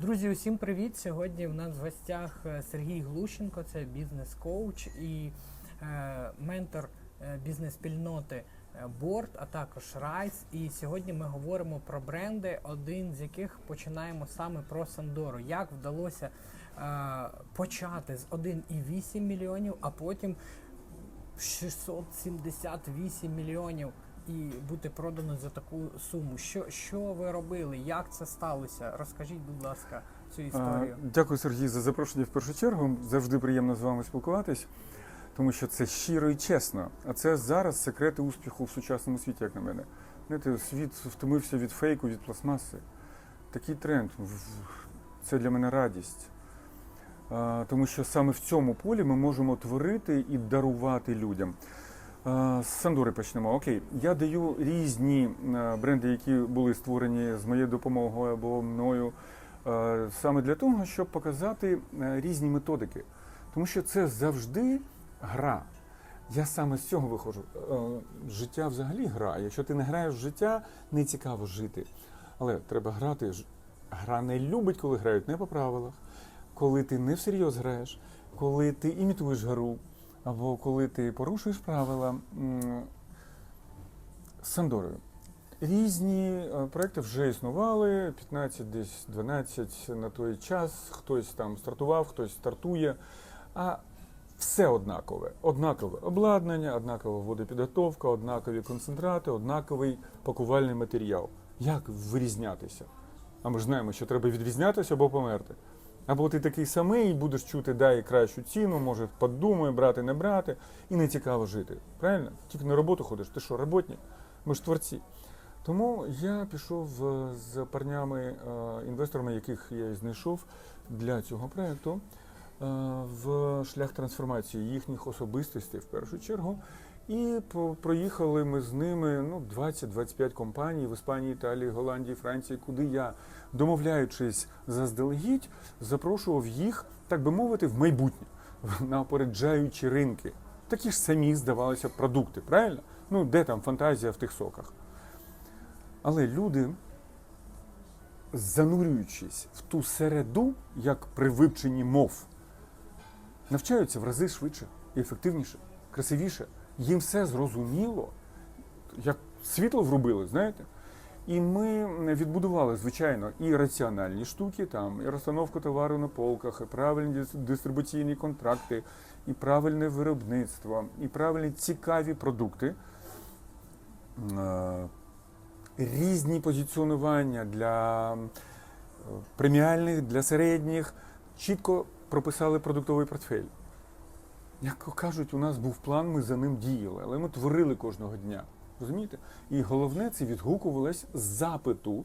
Друзі, усім привіт! Сьогодні в нас в гостях е, Сергій Глущенко, це бізнес-коуч і е, ментор е, бізнес-спільноти е, Board, а також Rise. І сьогодні ми говоримо про бренди, один з яких починаємо саме про Сандору. Як вдалося е, почати з 1,8 мільйонів, а потім 678 мільйонів і бути продано за таку суму. Що, що ви робили? Як це сталося? Розкажіть, будь ласка, цю історію. А, Дякую, Сергій, за запрошення в першу чергу. Завжди приємно з вами спілкуватись, тому що це щиро і чесно. А це зараз секрети успіху в сучасному світі, як на мене. Знаєте, світ втомився від фейку, від пластмаси. Такий тренд. Це для мене радість. Тому що саме в цьому полі ми можемо творити і дарувати людям. А, З Сандори почнемо. Окей, я даю різні е, бренди, які були створені з моєю допомогою або мною, е, саме для того, щоб показати е, різні методики. Тому що це завжди гра. Я саме з цього виходжу. Е, Життя взагалі гра. Якщо ти не граєш в життя, не цікаво жити. Але треба грати. Гра не любить, коли грають не по правилах, коли ти не всерйоз граєш, коли ти імітуєш гру, або коли ти порушуєш правила. З Сандорою. Різні е, проекти вже існували, 15, десь 12 на той час. Хтось там стартував, хтось стартує. А все однакове. Однакове обладнання, однакова водопідготовка, однакові концентрати, однаковий пакувальний матеріал. Як вирізнятися? А ми ж знаємо, що треба відрізнятися або померти. Або ти такий самий і будеш чути дай кращу ціну, може подумай, брати, не брати, і не цікаво жити. Правильно? Тільки на роботу ходиш. Ти що, роботник? Ми ж творці. Тому я пішов е, з парнями, е, яких я знайшов для цього проєкту, в шлях трансформації їхніх особистостей в першу чергу. І проїхали ми з ними ну, 20-25 компаній в Іспанії, Італії, Голландії, Франції, куди я, домовляючись заздалегідь, запрошував їх, так би мовити, в майбутнє, на опереджаючі ринки. Такі ж самі здавалися продукти, правильно? Ну, де там фантазія в тих соках? Але люди, занурюючись в ту середу, як при вивченні мов, навчаються в рази швидше і ефективніше, красивіше. Їм все зрозуміло, як світло врубили, знаєте? І ми відбудували, звичайно, і раціональні штуки, там, і розстановку товару на полках, і правильні дистрибуційні контракти, і правильне виробництво, і правильні цікаві продукти. Е, Різні позиціонування для е, преміальних, для середніх. Чітко прописали продуктовий портфель. Як кажуть, у нас був план, ми за ним діяли, але ми творили кожного дня. Розумієте? І головне це відгукувалось з запиту,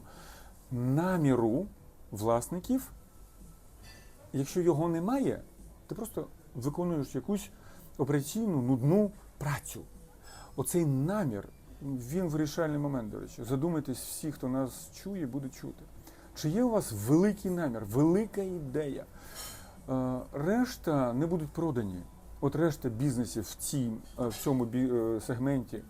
наміру власників. Якщо його немає, ти просто виконуєш якусь операційну нудну працю. Оцей намір, він вирішальний момент, до речі. Задумайтесь всі, хто нас чує, буде чути. Чи є у вас великий намір, велика ідея? Е, Решта не будуть продані. От решта бізнесів в, цій, е, в цьому е, сегменті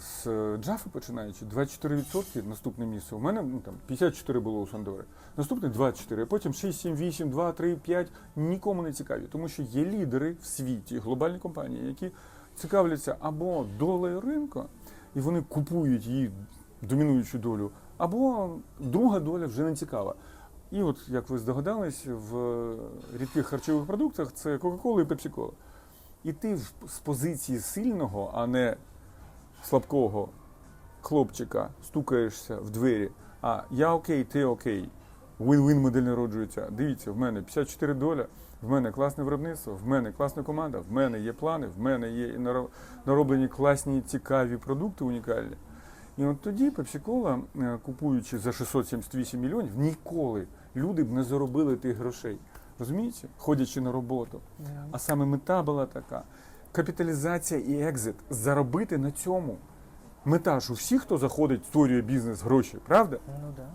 з Джафи починаючи 24% наступне місце. У мене ну, там 54 було у Сандори. Наступне 24, а потім 6, 7, 8, 2, 3, 5. Нікому не цікаві, тому що є лідери в світі, глобальні компанії, які цікавляться або долею ринку, і вони купують її домінуючу долю, або друга доля вже не цікава. І от, як ви здогадались, в рідких харчових продуктах це Кока-Кола і Пепсі-Кола. І ти з позиції сильного, а не слабкого хлопчика стукаєшся в двері. А я окей, ти окей. Win-win модель народжується. Дивіться, в мене 54 доля, в мене класне виробництво, в мене класна команда, в мене є плани, в мене є нароблені класні цікаві продукти унікальні. І от тоді Пепсі-Кола, е, купуючи за 678 мільйонів, ніколи люди б не заробили тих грошей. Розумієте? Ходячи на роботу. А саме мета була така: капіталізація і екзит. Заробити на цьому. Мета ж у всіх, хто заходить, створює бізнес, гроші, правда? Ну да.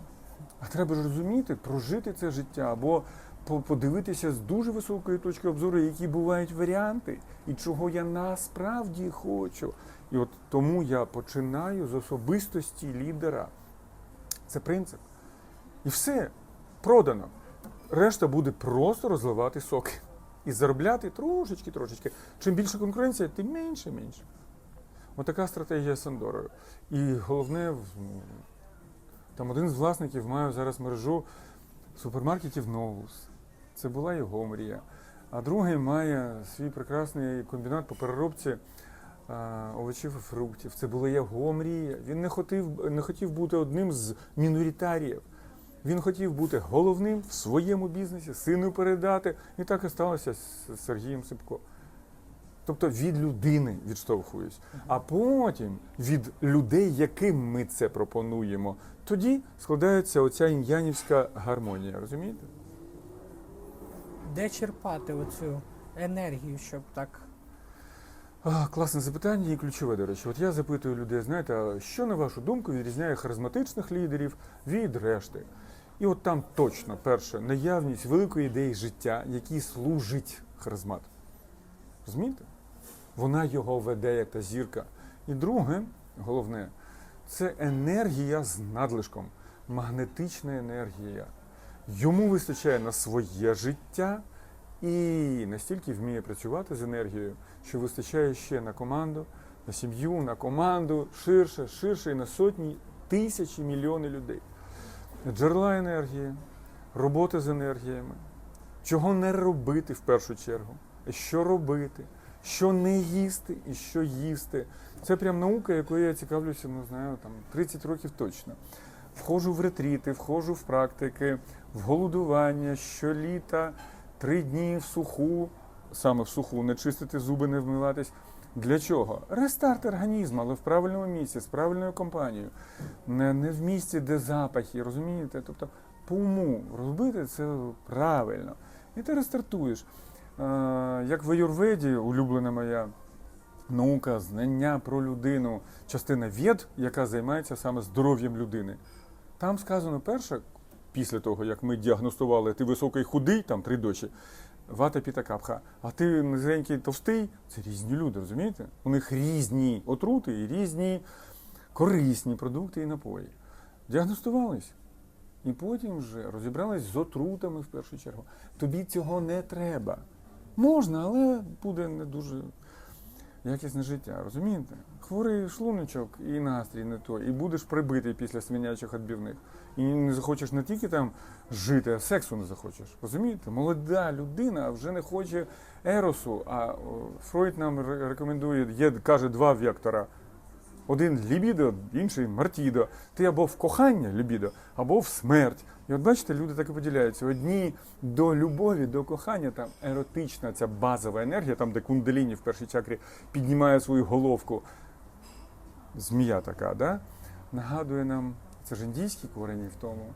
А треба ж розуміти, прожити це життя або подивитися з дуже високої точки обзору, які бувають варіанти, і чого я насправді хочу. І от тому я починаю з особистості лідера. Це принцип. І все. Продано. Решта буде просто розливати соки і заробляти трошечки, трошечки. Чим більше конкуренція, тим менше, менше. Отака стратегія Сандорою. І головне, там один з власників має зараз мережу супермаркетів Новус. Це була його мрія. А другий має свій прекрасний комбінат по переробці а, овочів і фруктів. Це була його мрія. Він не хотів, не хотів бути одним з міноритаріїв. Він хотів бути головним в своєму бізнесі, сину передати. І так і сталося з Сергієм Сипко. Тобто від людини відштовхуюсь, а потім від людей, яким ми це пропонуємо. Тоді складається оця ін'янівська гармонія, розумієте? Де черпати оцю енергію, щоб так А, класне запитання і ключове, до речі. От я запитую людей, знаєте, а що на вашу думку відрізняє харизматичних лідерів від решти? І от там точно перше наявність великої ідеї життя, якій служить харизмат. Розумієте? Вона його веде як та зірка. І друге, головне, це енергія з надлишком, магнетична енергія. Йому вистачає на своє життя і настільки вміє працювати з енергією, що вистачає ще на команду, на сім'ю, на команду, ширше, ширше і на сотні тисячі мільйони людей. Джерела енергії, робота з енергіями. Чого не робити в першу чергу? Що робити? Що не їсти і що їсти. Це прям наука, якою я цікавлюся, ну знаю, там 30 років точно. Входжу в ретріти, входжу в практики, в голодування щоліта, три дні в суху, саме в суху, не чистити зуби, не вмиватись. Для чого? Рестарт організму, але в правильному місці, з правильною компанією. Не, не в місці, де запахи, розумієте? Тобто по уму робити це правильно. І ти рестартуєш. Як в Аюрведі, улюблена моя наука, знання про людину, частина вед, яка займається саме здоров'ям людини. Там сказано перше, після того, як ми діагностували, ти високий худий, там три дочі, вата піта капха, а ти низенький товстий, це різні люди, розумієте? У них різні отрути і різні корисні продукти і напої. Діагностувались. І потім вже розібрались з отрутами в першу чергу. Тобі цього не треба. Можна, але буде не дуже якісне життя, розумієте? Хворий шлуночок і настрій не той, і будеш прибитий після свинячих відбівних. І не захочеш не тільки там жити, а сексу не захочеш. Розумієте? Молода людина вже не хоче еросу, а Фройд нам рекомендує, є, каже, два вектора. Один лібідо, інший мартідо. Ти або в кохання лібідо, або в смерть. І от бачите, люди так і поділяються. Одні до любові, до кохання, там еротична ця базова енергія, там, де кунделіні в першій чакрі піднімає свою головку. Змія така, да? нагадує нам, це ж індійські корені в тому,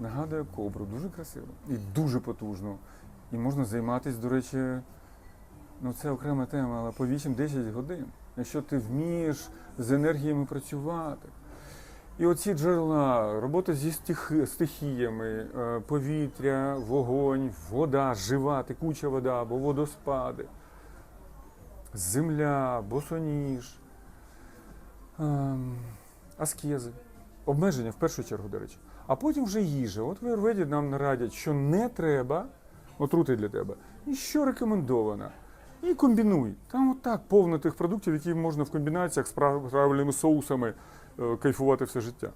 нагадує кобру, дуже красиво і дуже потужно. І можна займатися, до речі, ну це окрема тема, але по 8-10 годин. Якщо ти вмієш з енергіями працювати. І оці джерела, робота зі стихіями, е, повітря, вогонь, вода, жива, текуча вода або водоспади, земля, босоніж, ем, аскези, обмеження в першу чергу, до речі. А потім вже їжа. От в Аюрведі нам нарадять, що не треба отрути для тебе, і що рекомендовано. І комбінуй. Там отак повно тих продуктів, які можна в комбінаціях з прав- правильними соусами е, кайфувати все життя.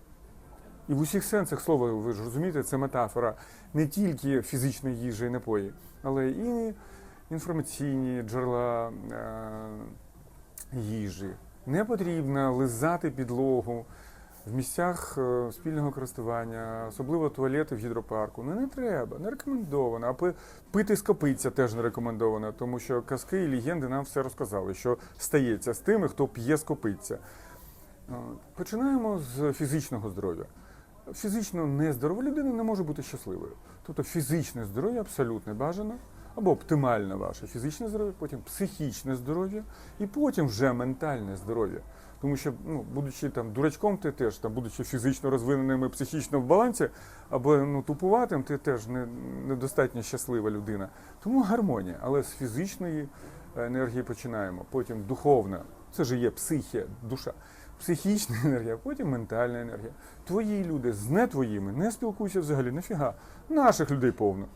І в усіх сенсах слова, ви ж розумієте, це метафора не тільки фізичної їжі і напої, але і інформаційні джерела е, їжі. Не потрібно лизати підлогу в місцях е, спільного користування, особливо туалети в гідропарку. Ну не треба, не рекомендовано. А пити з теж не рекомендовано, тому що казки і легенди нам все розказали, що стається з тими, хто п'є з копиця. Е, Починаємо з фізичного здоров'я. Фізично нездорова людина не може бути щасливою. Тобто фізичне здоров'я абсолютно бажано, або оптимальне ваше фізичне здоров'я, потім психічне здоров'я, і потім вже ментальне здоров'я. Тому що, ну, будучи там дурачком, ти теж там, будучи фізично розвиненим і психічно в балансі, або ну, тупуватим, ти теж не, недостатньо щаслива людина. Тому гармонія, але з фізичної енергії починаємо. Потім духовна, це ж є психія, душа. психічна енергія, потім ментальна енергія. Твої люди з не твоїми не спілкуйся взагалі, нафіга. Наших людей повно.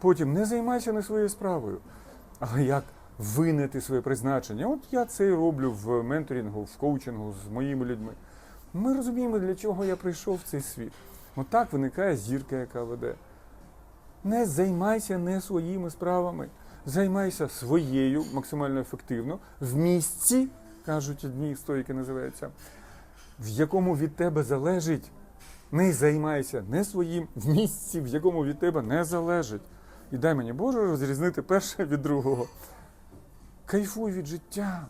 Потім не займайся не своєю справою. Але як винити своє призначення? От я це і роблю в менторингу, в коучингу з моїми людьми. Ми розуміємо, для чого я прийшов в цей світ. Отак виникає зірка, яка веде. Не займайся не своїми справами. Займайся своєю максимально ефективно в місці, кажуть одні стоїки називаються, в якому від тебе залежить. Не займайся не своїм в місці, в якому від тебе не залежить. І дай мені Боже розрізнити перше від другого. Кайфуй від життя.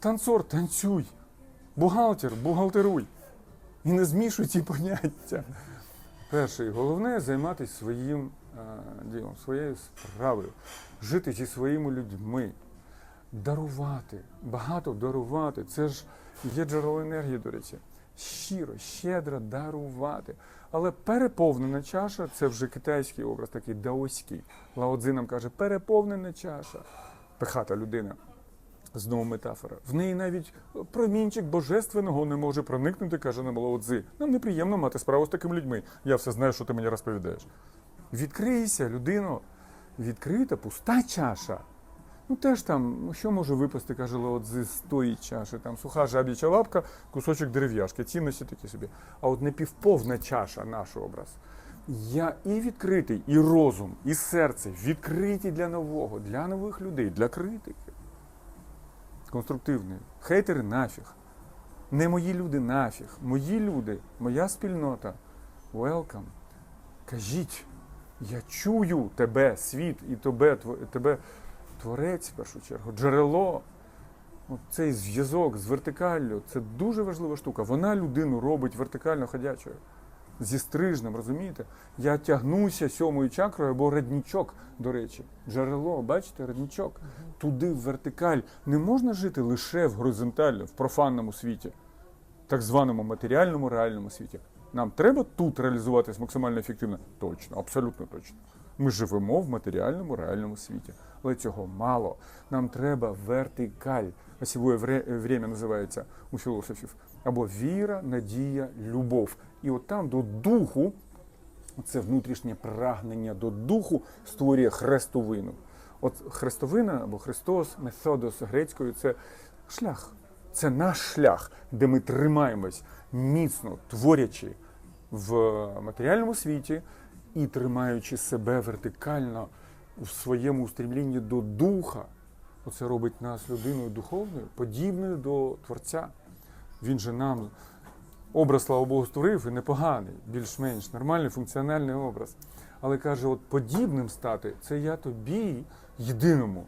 Танцор, танцюй. Бухгалтер, бухгалтеруй. І не змішуй ці поняття. Перше і головне займатися своїм е, ділом, своєю справою, жити зі своїми людьми, дарувати, багато дарувати. Це ж є джерело енергії, до речі. Щиро, щедро дарувати. Але переповнена чаша це вже китайський образ, такий даоський. Лао нам каже, переповнена чаша. Пихата людина. Знову метафора. В неї навіть промінчик божественного не може проникнути, каже нам Лао Цзи. Нам неприємно мати справу з такими людьми. Я все знаю, що ти мені розповідаєш. Відкрийся, людино. Відкрита, пуста чаша. Ну теж там, ну що може випасти, каже Лао Цзи, з тої чаші, там суха жаб'яча лапка, кусочок дерев'яшки, цінності такі собі. А от непівповна чаша, наш образ. Я і відкритий, і розум, і серце відкриті для нового, для нових людей, для критики. Конструктивний. Хейтери нафіг. Не мої люди нафіг. Мої люди, моя спільнота. Welcome. Кажіть, я чую тебе, світ, і тебе, тебе творець в першу чергу, джерело. От цей зв'язок з вертикаллю це дуже важлива штука. Вона людину робить вертикально ходячою. Зі стрижнем, розумієте? Я тягнуся сьомою чакрою або роднічок, до речі. Джерело, бачите, роднічок. Туди в вертикаль. Не можна жити лише в горизонтально, в профанному світі, так званому матеріальному реальному світі. Нам треба тут реалізуватись максимально ефективно? Точно, абсолютно точно. Ми живемо в матеріальному реальному світі. Але цього мало. Нам треба вертикаль. Осівое вре- время називається у філософів. Або віра, надія, любов. І от там до духу, це внутрішнє прагнення до духу створює хрестовину. От хрестовина або Христос, методос грецькою це шлях. Це наш шлях, де ми тримаємось міцно, творячи в матеріальному світі і тримаючи себе вертикально у своєму устремлінні до духа. Оце робить нас людиною духовною, подібною до Творця. Він же нам образ, слава Богу, створив і непоганий, більш-менш нормальний функціональний образ. Але каже, от подібним стати це я тобі, єдиному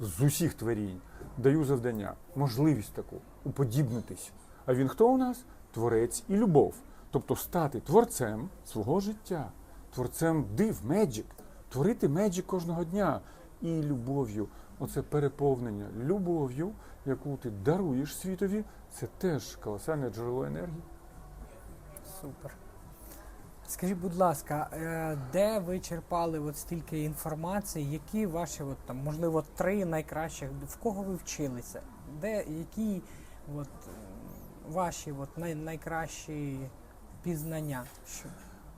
з усіх творінь, даю завдання, можливість таку уподібнитись. А він хто у нас? Творець і любов. Тобто стати творцем свого життя, творцем див, меджик, творити меджик кожного дня і любов'ю. Оце переповнення любов'ю, яку ти даруєш світові, це теж колосальне джерело енергії. Супер. Скажіть, будь ласка, е, де ви черпали от стільки інформації? Які ваші, от, там, можливо, три найкращих, в кого ви вчилися? Де, які от, ваші от, най, найкращі пізнання? Що,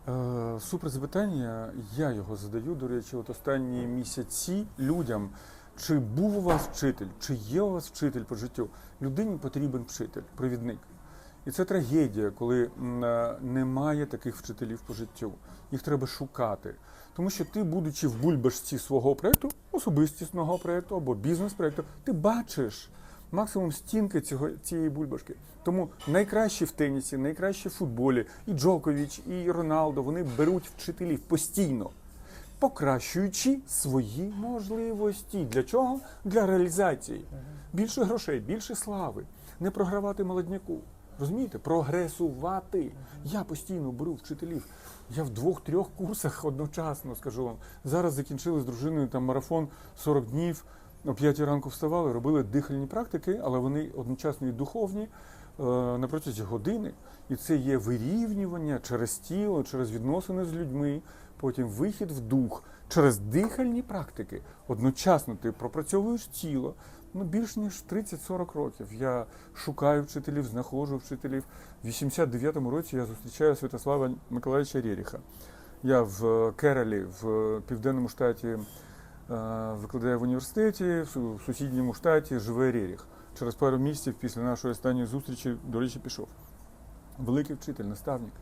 Е, супер запитання. Я його задаю, до речі, от останні місяці людям. Чи був у вас вчитель, чи є у вас вчитель по життю? Людині потрібен вчитель, провідник. І це трагедія, коли е, немає таких вчителів по життю. Їх треба шукати. Тому що ти, будучи в бульбашці свого проєкту, особистісного проєкту або бізнес-проєкту, ти бачиш максимум стінки цього, цієї бульбашки. Тому найкращі в тенісі, найкращі в футболі, і Джокович, і Роналдо, вони беруть вчителів постійно, покращуючи свої можливості. Для чого? Для реалізації. Більше грошей, більше слави, не програвати молодняку. Розумієте, прогресувати. Я постійно беру вчителів. Я в двох-трьох курсах одночасно скажу вам. Зараз закінчили з дружиною там марафон 40 днів. О 5 ранку вставали, робили дихальні практики, але вони одночасно і духовні е, на протязі години. І це є вирівнювання через тіло, через відносини з людьми, потім вихід в дух через дихальні практики. Одночасно ти пропрацьовуєш тіло. Ну, більш ніж 30-40 років. Я шукаю вчителів, знаходжу вчителів. В 89-му році я зустрічаю Святослава Миколаївича Рєріха. Я в Кералі, в південному штаті, е, викладаю в університеті, в сусідньому штаті живе Рєріх. Через пару місяців після нашої останньої зустрічі, до речі, пішов. Великий вчитель, наставник.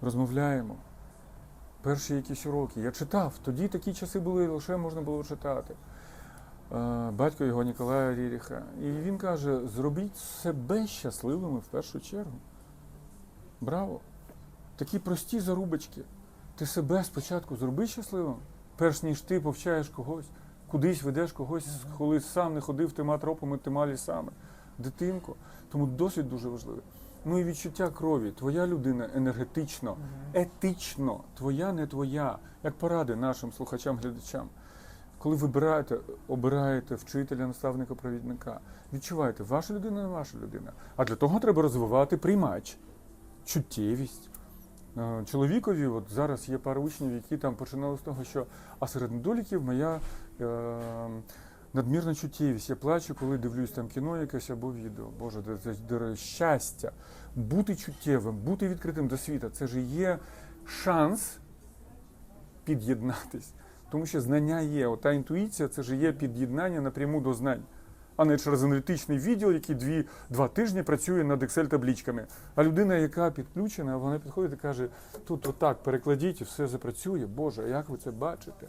Розмовляємо. Перші якісь уроки. Я читав. Тоді такі часи були, лише можна було читати. Е, Батько його Ніколая Ріріха. І він каже: зробіть себе щасливими в першу чергу. Браво! Такі прості зарубочки. Ти себе спочатку зроби щасливим, перш ніж ти повчаєш когось, кудись ведеш когось, коли сам не ходив тима тропами, тима лісами. Дитинко. Тому досвід дуже важливий. Ну і відчуття крові. Твоя людина енергетично, етично, твоя не твоя, як поради нашим слухачам, глядачам. Коли вибираєте, обираєте вчителя, наставника, провідника, відчувайте, ваша людина не ваша людина. А для того треба розвивати приймач, чуттєвість. Е, Чоловікові, от зараз є пара учнів, які там починали з того, що а серед недоліків моя е, надмірна чуттєвість. Я плачу, коли дивлюсь там кіно якесь або відео. Боже, це, це, щастя. Бути чуттєвим, бути відкритим до світа це ж є шанс під'єднатись. Тому що знання є. Ота інтуїція це ж є під'єднання напряму до знань, а не через аналітичний відділ, який дві, два тижні працює над Excel-табличками. А людина, яка підключена, вона підходить і каже: тут отак перекладіть і все запрацює. Боже, як ви це бачите?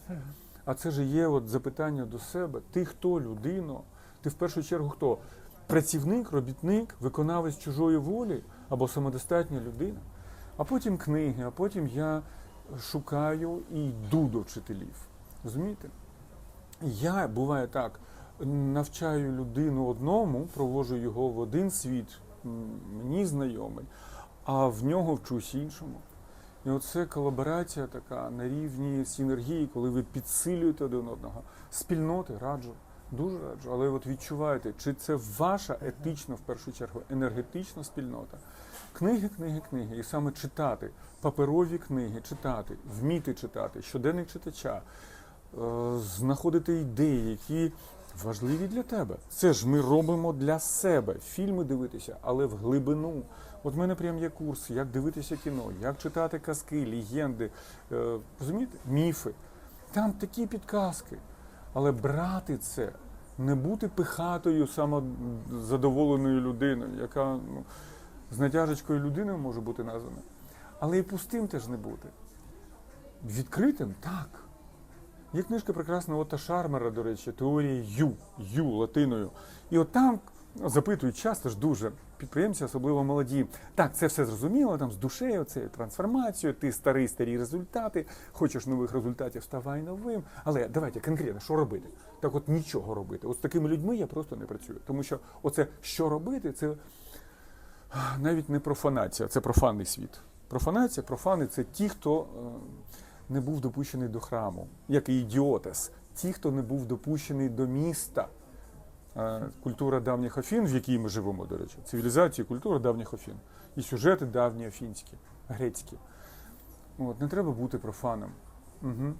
А це ж є от запитання до себе. Ти хто людино? Ти в першу чергу хто? Працівник, робітник, виконавець чужої волі або самодостатня людина. А потім книги, а потім я шукаю і йду до вчителів. Розумієте? Я буває так, навчаю людину одному, проводжу його в один світ, мені знайомий, а в нього вчусь іншому. І оце колаборація така на рівні синергії, коли ви підсилюєте один одного. Спільноти раджу, дуже раджу, але от відчуваєте, чи це ваша етична, в першу чергу, енергетична спільнота. Книги, книги, книги. І саме читати, паперові книги, читати, вміти читати, щоденник читача, е, знаходити ідеї, які важливі для тебе. Це ж ми робимо для себе. Фільми дивитися, але в глибину. От в мене прям є курс, як дивитися кіно, як читати казки, легенди, е, розумієте, міфи. Там такі підказки. Але брати це, не бути пихатою, самозадоволеною людиною, яка ну, з натяжечкою людиною може бути названа. Але і пустим теж не бути. Відкритим так. Є книжка прекрасна Ота Шармера, до речі, теорія Ю, Ю латиною. І от там запитують часто ж дуже підприємці, особливо молоді. Так, це все зрозуміло, там з душею, це трансформацію, ти старий, старі результати, хочеш нових результатів, ставай новим. Але давайте конкретно, що робити? Так от нічого робити. От з такими людьми я просто не працюю. Тому що оце що робити, це навіть не профанація, це профанний світ. Профанація, профани це ті, хто е, не був допущений до храму, як і ідіотес, ті, хто не був допущений до міста. Культура давніх Афін, в якій ми живемо, до речі, цивілізація, культура давніх Афін. І сюжети давні афінські, грецькі. От, не треба бути профаном. Угу.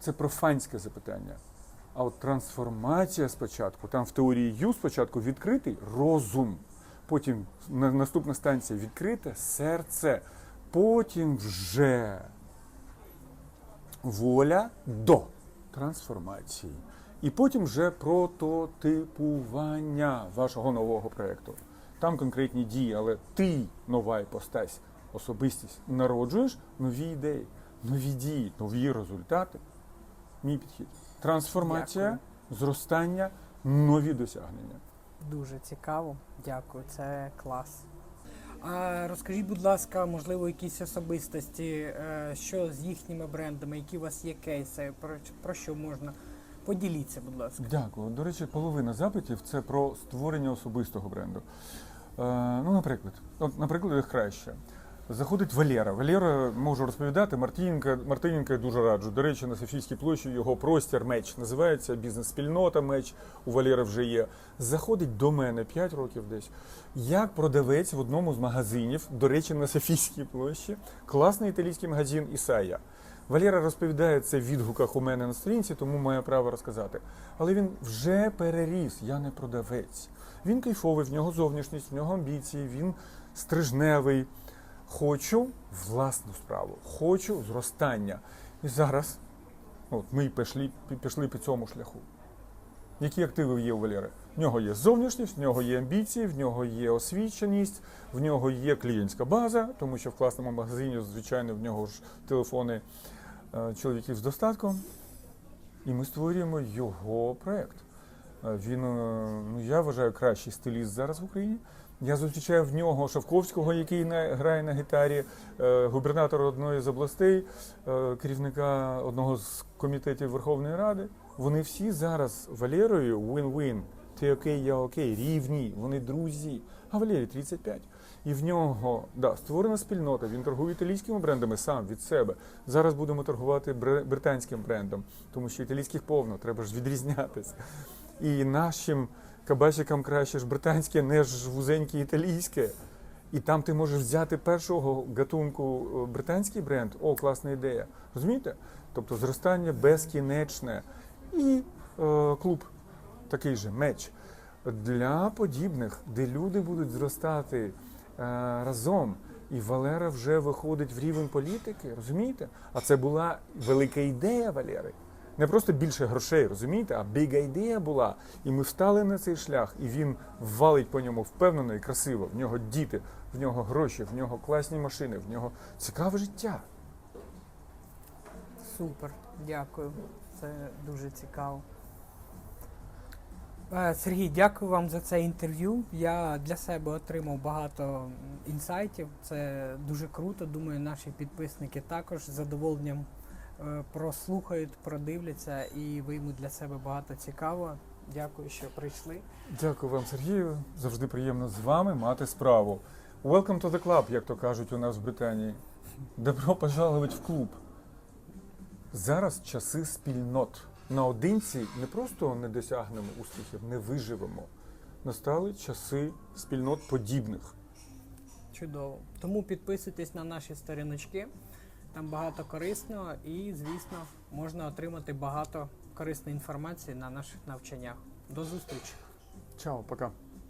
Це профанське запитання. А от трансформація спочатку, там в теорії Ю спочатку відкритий розум. Потім наступна станція відкрите серце. Потім вже воля до трансформації. І потім вже прототипування вашого нового проєкту. Там конкретні дії, але ти нова іпостась, особистість, народжуєш нові ідеї, нові дії, нові результати. Мій підхід. Трансформація, зростання, нові досягнення. Дуже цікаво. Дякую, це клас. А розкажіть, будь ласка, можливо, якісь особистості, е, що з їхніми брендами, які у вас є кейси, про що можна? Поділіться, будь ласка. Дякую. До речі, половина запитів це про створення особистого бренду. Е, ну, наприклад, от, наприклад, краще. Заходить Валера. Валера можу розповідати. Мартиненка, Мартиненка я дуже раджу. До речі, на Софійській площі його простір меч називається бізнес-спільнота меч. У Валера вже є. Заходить до мене 5 років десь. Як продавець в одному з магазинів, до речі, на Софійській площі, класний італійський магазин Ісая. Валера розповідає це в відгуках у мене на сторінці, тому має право розказати. Але він вже переріс, я не продавець. Він кайфовий, в нього зовнішність, в нього амбіції, він стрижневий. Хочу власну справу, хочу зростання. І зараз от, ми пішли, пішли по цьому шляху. Які активи є у Валери? В нього є зовнішність, в нього є амбіції, в нього є освіченість, в нього є клієнтська база, тому що в класному магазині, звичайно, в нього ж телефони чоловіків з достатком. І ми створюємо його проєкт. Е, Він, е, ну я вважаю, кращий стиліст зараз в Україні. Я зустрічаю в нього Шавковського, який грає на гітарі, е, губернатора одної з областей, е, керівника одного з комітетів Верховної Ради. Вони всі зараз Валерою win-win. Ти окей, я окей, рівні, вони друзі. А Валерій 35. І в нього да, створена спільнота. Він торгує італійськими брендами сам від себе. Зараз будемо торгувати британським брендом, тому що італійських повно, треба ж відрізнятися. І нашим кабачикам краще ж британське, ніж вузеньке італійське. І там ти можеш взяти першого гатунку е, британський бренд. О, класна ідея. Розумієте? Тобто зростання безкінечне. І е, клуб такий же меч для подібних, де люди будуть зростати разом. І Валера вже виходить в рівень політики, розумієте? А це була велика ідея Валери. Не просто більше грошей, розумієте, а біга ідея була. І ми встали на цей шлях, і він валить по ньому впевнено і красиво. В нього діти, в нього гроші, в нього класні машини, в нього цікаве життя. Супер, дякую. Це дуже цікаво. Е, Сергій, дякую вам за це інтерв'ю. Я для себе отримав багато інсайтів. Це дуже круто. Думаю, наші підписники також з задоволенням е, прослухають, продивляться і виймуть для себе багато цікавого. Дякую, що прийшли. Дякую вам, Сергію. Завжди приємно з вами мати справу. Welcome to the club, як то кажуть у нас в Британії. Добро пожаловать в клуб. Зараз часи спільнот. Наодинці не просто не досягнемо успіхів, не виживемо. Настали часи спільнот подібних. Чудово. Тому підписуйтесь на наші сторіночки. Там багато корисного і, звісно, можна отримати багато корисної інформації на наших навчаннях. До зустрічі! Чао, пока.